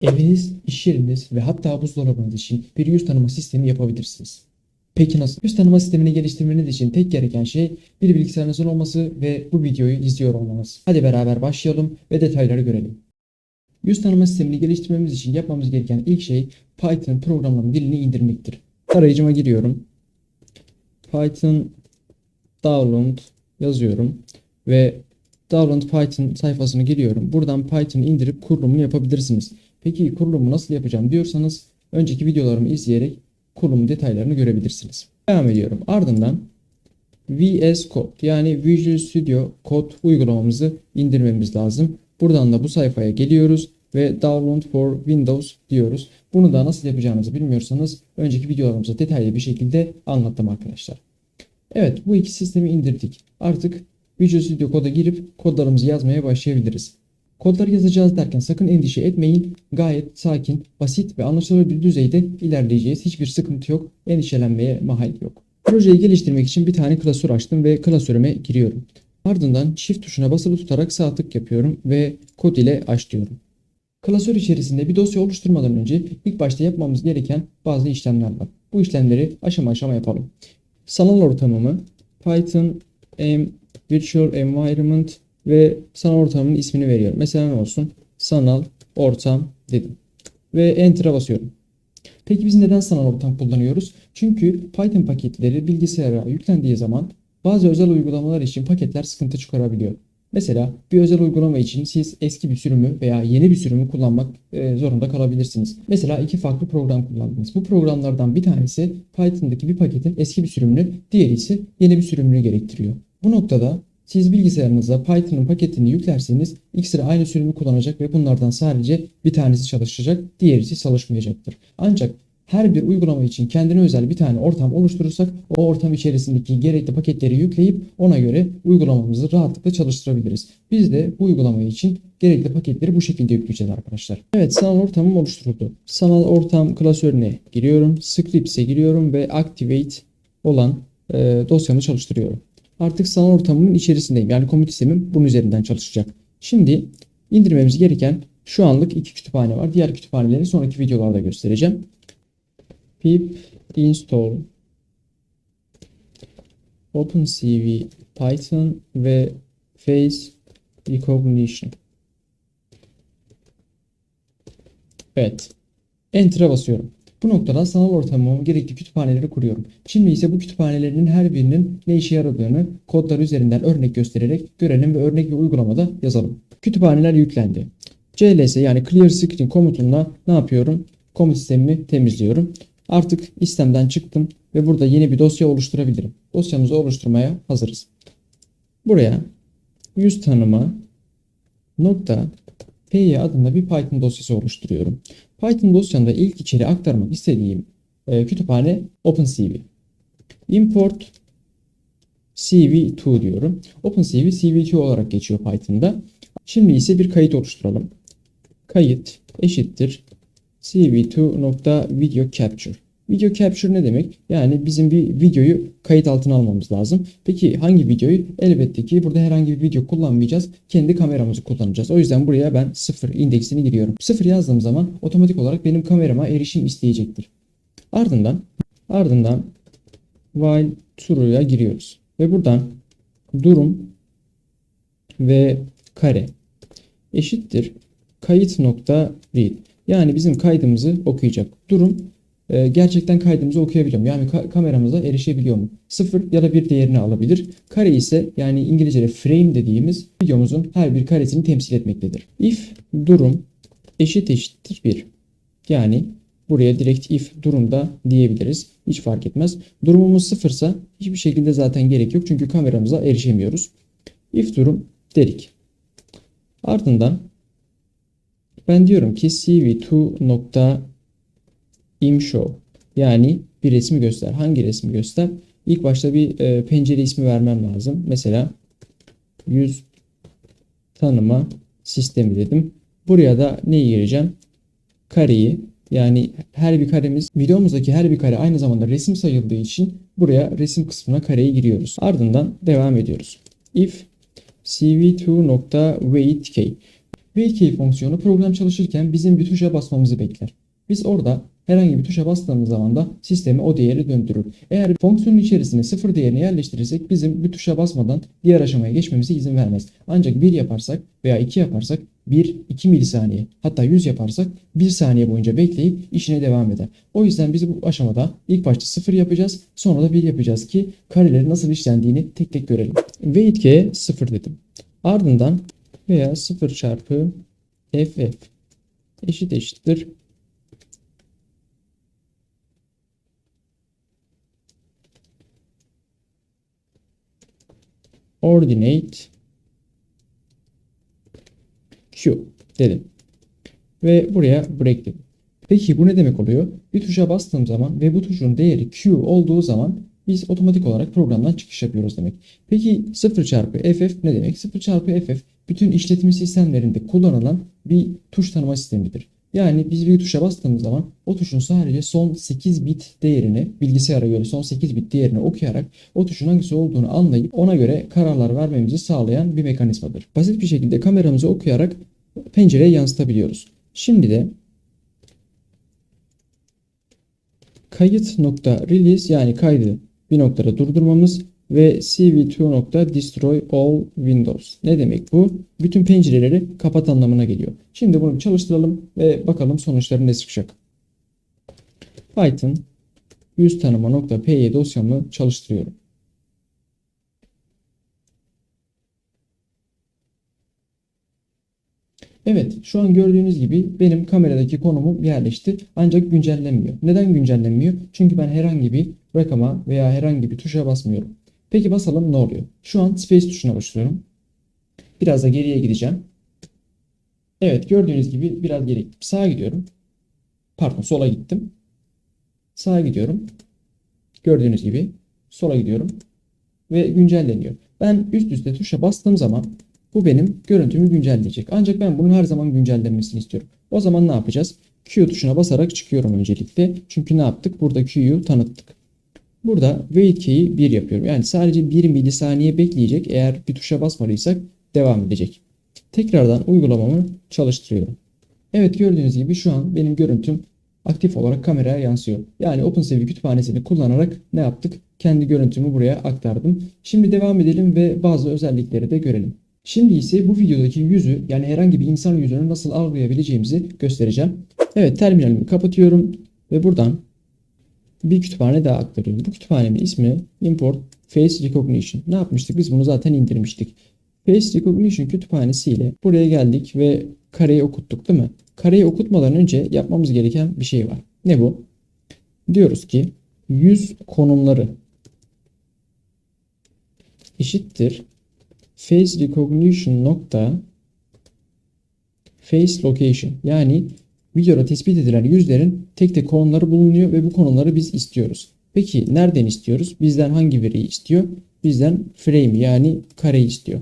Eviniz, iş yeriniz ve hatta buzdolabınız için bir yüz tanıma sistemi yapabilirsiniz. Peki nasıl? Yüz tanıma sistemini geliştirmeniz için tek gereken şey bir bilgisayarınızın olması ve bu videoyu izliyor olmanız. Hadi beraber başlayalım ve detayları görelim. Yüz tanıma sistemini geliştirmemiz için yapmamız gereken ilk şey Python programlama dilini indirmektir. Arayıcıma giriyorum. Python download yazıyorum ve download Python sayfasına giriyorum. Buradan Python'ı indirip kurulumunu yapabilirsiniz. Peki kurulumu nasıl yapacağım diyorsanız önceki videolarımı izleyerek kurulum detaylarını görebilirsiniz. Devam ediyorum. Ardından VS Code yani Visual Studio Code uygulamamızı indirmemiz lazım. Buradan da bu sayfaya geliyoruz ve Download for Windows diyoruz. Bunu da nasıl yapacağınızı bilmiyorsanız önceki videolarımızda detaylı bir şekilde anlattım arkadaşlar. Evet bu iki sistemi indirdik. Artık Visual Studio Code'a girip kodlarımızı yazmaya başlayabiliriz. Kodları yazacağız derken sakın endişe etmeyin. Gayet sakin, basit ve anlaşılır düzeyde ilerleyeceğiz. Hiçbir sıkıntı yok. Endişelenmeye mahal yok. Projeyi geliştirmek için bir tane klasör açtım ve klasörüme giriyorum. Ardından Shift tuşuna basılı tutarak sağ tık yapıyorum ve kod ile aç diyorum. Klasör içerisinde bir dosya oluşturmadan önce ilk başta yapmamız gereken bazı işlemler var. Bu işlemleri aşama aşama yapalım. Sanal ortamımı Python M Virtual Environment ve sanal ortamın ismini veriyorum. Mesela ne olsun? Sanal ortam dedim. Ve Enter'a basıyorum. Peki biz neden sanal ortam kullanıyoruz? Çünkü Python paketleri bilgisayara yüklendiği zaman bazı özel uygulamalar için paketler sıkıntı çıkarabiliyor. Mesela bir özel uygulama için siz eski bir sürümü veya yeni bir sürümü kullanmak e, zorunda kalabilirsiniz. Mesela iki farklı program kullandınız. Bu programlardan bir tanesi Python'daki bir paketin eski bir sürümünü, diğeri ise yeni bir sürümünü gerektiriyor. Bu noktada siz bilgisayarınıza Python'ın paketini yüklerseniz ikisi aynı sürümü kullanacak ve bunlardan sadece bir tanesi çalışacak, diğeri ise çalışmayacaktır. Ancak her bir uygulama için kendine özel bir tane ortam oluşturursak o ortam içerisindeki gerekli paketleri yükleyip ona göre uygulamamızı rahatlıkla çalıştırabiliriz. Biz de bu uygulama için gerekli paketleri bu şekilde yükleyeceğiz arkadaşlar. Evet sanal ortamım oluşturuldu. Sanal ortam klasörüne giriyorum. Scripts'e giriyorum ve Activate olan e, dosyamı çalıştırıyorum. Artık sanal ortamımın içerisindeyim. Yani komut sistemim bunun üzerinden çalışacak. Şimdi indirmemiz gereken şu anlık iki kütüphane var. Diğer kütüphaneleri sonraki videolarda göstereceğim. pip install OpenCV Python ve Face Recognition. Evet. Enter'a basıyorum. Bu noktada sanal ortamımı gerekli kütüphaneleri kuruyorum. Şimdi ise bu kütüphanelerinin her birinin ne işe yaradığını kodlar üzerinden örnek göstererek görelim ve örnek bir uygulamada yazalım. Kütüphaneler yüklendi. CLS yani clear screen komutunla ne yapıyorum? Komut sistemimi temizliyorum. Artık istemden çıktım ve burada yeni bir dosya oluşturabilirim. Dosyamızı oluşturmaya hazırız. Buraya yüz tanıma nokta py adında bir Python dosyası oluşturuyorum. Python dosyamda ilk içeri aktarmak istediğim e, kütüphane OpenCV. Import CV2 diyorum. OpenCV CV2 olarak geçiyor Python'da. Şimdi ise bir kayıt oluşturalım. Kayıt eşittir cv2.video capture. Video capture ne demek? Yani bizim bir videoyu kayıt altına almamız lazım. Peki hangi videoyu? Elbette ki burada herhangi bir video kullanmayacağız. Kendi kameramızı kullanacağız. O yüzden buraya ben sıfır indeksini giriyorum. Sıfır yazdığım zaman otomatik olarak benim kamerama erişim isteyecektir. Ardından ardından while true'ya giriyoruz. Ve buradan durum ve kare eşittir kayıt nokta read. Yani bizim kaydımızı okuyacak. Durum e, gerçekten kaydımızı okuyabiliyor mu? Yani ka- kameramıza erişebiliyor mu? 0 ya da 1 değerini alabilir. Kare ise yani İngilizce'de frame dediğimiz videomuzun her bir karesini temsil etmektedir. If durum eşit eşittir 1. Yani buraya direkt if durumda diyebiliriz. Hiç fark etmez. Durumumuz sıfırsa hiçbir şekilde zaten gerek yok. Çünkü kameramıza erişemiyoruz. If durum dedik. Ardından ben diyorum ki cv2 nokta imshow yani bir resmi göster. Hangi resmi göster? İlk başta bir e, pencere ismi vermem lazım. Mesela yüz tanıma sistemi dedim. Buraya da neyi gireceğim? Kareyi yani her bir karemiz videomuzdaki her bir kare aynı zamanda resim sayıldığı için buraya resim kısmına kareyi giriyoruz. Ardından devam ediyoruz. If cv2.weightk Wait fonksiyonu program çalışırken bizim bir tuşa basmamızı bekler. Biz orada herhangi bir tuşa bastığımız zaman da sistemi o değeri döndürür. Eğer fonksiyonun içerisine sıfır değerini yerleştirirsek bizim bir tuşa basmadan diğer aşamaya geçmemize izin vermez. Ancak 1 yaparsak veya 2 yaparsak 1, 2 milisaniye hatta 100 yaparsak 1 saniye boyunca bekleyip işine devam eder. O yüzden biz bu aşamada ilk başta 0 yapacağız sonra da 1 yapacağız ki karelerin nasıl işlendiğini tek tek görelim. Wait 0 dedim. Ardından veya 0 çarpı ff eşit eşittir ordinate q dedim. Ve buraya break dedim. Peki bu ne demek oluyor? Bir tuşa bastığım zaman ve bu tuşun değeri q olduğu zaman biz otomatik olarak programdan çıkış yapıyoruz demek. Peki 0 çarpı ff ne demek? 0 çarpı ff bütün işletim sistemlerinde kullanılan bir tuş tanıma sistemidir. Yani biz bir tuşa bastığımız zaman o tuşun sadece son 8 bit değerini bilgisayara göre son 8 bit değerini okuyarak o tuşun hangisi olduğunu anlayıp ona göre kararlar vermemizi sağlayan bir mekanizmadır. Basit bir şekilde kameramızı okuyarak pencereye yansıtabiliyoruz. Şimdi de kayıt nokta release yani kaydı bir noktada durdurmamız ve cv2.destroy all windows. Ne demek bu? Bütün pencereleri kapat anlamına geliyor. Şimdi bunu çalıştıralım ve bakalım sonuçları ne çıkacak. Python yüz tanıma.py dosyamı çalıştırıyorum. Evet, şu an gördüğünüz gibi benim kameradaki konumum yerleşti ancak güncellenmiyor. Neden güncellenmiyor? Çünkü ben herhangi bir rakama veya herhangi bir tuşa basmıyorum. Peki basalım ne oluyor? Şu an space tuşuna basıyorum. Biraz da geriye gideceğim. Evet gördüğünüz gibi biraz geri gittim. Sağa gidiyorum. Pardon sola gittim. Sağa gidiyorum. Gördüğünüz gibi sola gidiyorum. Ve güncelleniyor. Ben üst üste tuşa bastığım zaman bu benim görüntümü güncelleyecek. Ancak ben bunun her zaman güncellenmesini istiyorum. O zaman ne yapacağız? Q tuşuna basarak çıkıyorum öncelikle. Çünkü ne yaptık? Burada Q'yu tanıttık. Burada wait key'i 1 yapıyorum. Yani sadece 1 milisaniye bekleyecek. Eğer bir tuşa basmadıysak devam edecek. Tekrardan uygulamamı çalıştırıyorum. Evet gördüğünüz gibi şu an benim görüntüm aktif olarak kameraya yansıyor. Yani OpenCV kütüphanesini kullanarak ne yaptık? Kendi görüntümü buraya aktardım. Şimdi devam edelim ve bazı özellikleri de görelim. Şimdi ise bu videodaki yüzü yani herhangi bir insan yüzünü nasıl algılayabileceğimizi göstereceğim. Evet terminalimi kapatıyorum ve buradan bir kütüphane daha aktarıyorum. Bu kütüphanemin ismi import face recognition. Ne yapmıştık? Biz bunu zaten indirmiştik. Face recognition kütüphanesiyle buraya geldik ve kareyi okuttuk değil mi? Kareyi okutmadan önce yapmamız gereken bir şey var. Ne bu? Diyoruz ki yüz konumları eşittir face recognition nokta face location yani videoda tespit edilen yüzlerin tek tek konumları bulunuyor ve bu konumları biz istiyoruz. Peki nereden istiyoruz? Bizden hangi veriyi istiyor? Bizden frame yani kareyi istiyor.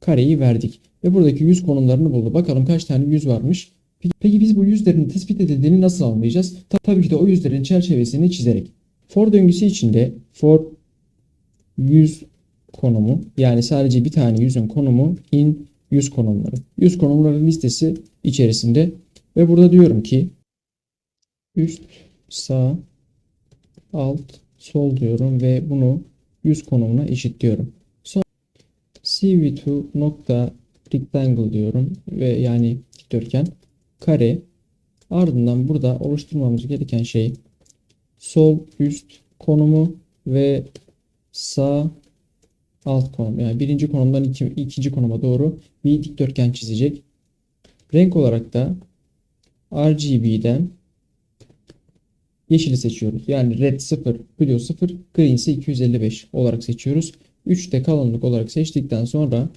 Kareyi verdik ve buradaki yüz konumlarını buldu. Bakalım kaç tane yüz varmış. Peki, peki biz bu yüzlerin tespit edildiğini nasıl anlayacağız? Tabii ki de o yüzlerin çerçevesini çizerek. For döngüsü içinde for yüz konumu yani sadece bir tane yüzün konumu in yüz konumları. Yüz konumların listesi içerisinde ve burada diyorum ki üst, sağ, alt, sol diyorum ve bunu yüz konumuna eşitliyorum. Sonra cv2 nokta rectangle diyorum ve yani dikdörtgen kare ardından burada oluşturmamız gereken şey sol üst konumu ve sağ alt konum yani birinci konumdan iki, ikinci konuma doğru bir dikdörtgen çizecek. Renk olarak da RGB'den yeşili seçiyoruz. Yani red 0, blue 0, green ise 255 olarak seçiyoruz. 3'te kalınlık olarak seçtikten sonra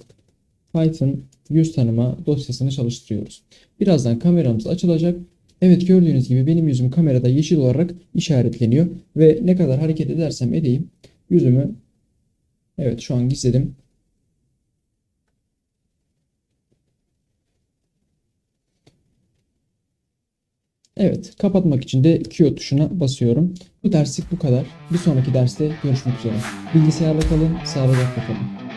Python yüz tanıma dosyasını çalıştırıyoruz. Birazdan kameramız açılacak. Evet gördüğünüz gibi benim yüzüm kamerada yeşil olarak işaretleniyor ve ne kadar hareket edersem edeyim yüzümü evet şu an gizledim. Evet, kapatmak için de Q tuşuna basıyorum. Bu derslik bu kadar. Bir sonraki derste görüşmek üzere. Bilgisayarla kalın, sağlıcakla kalın.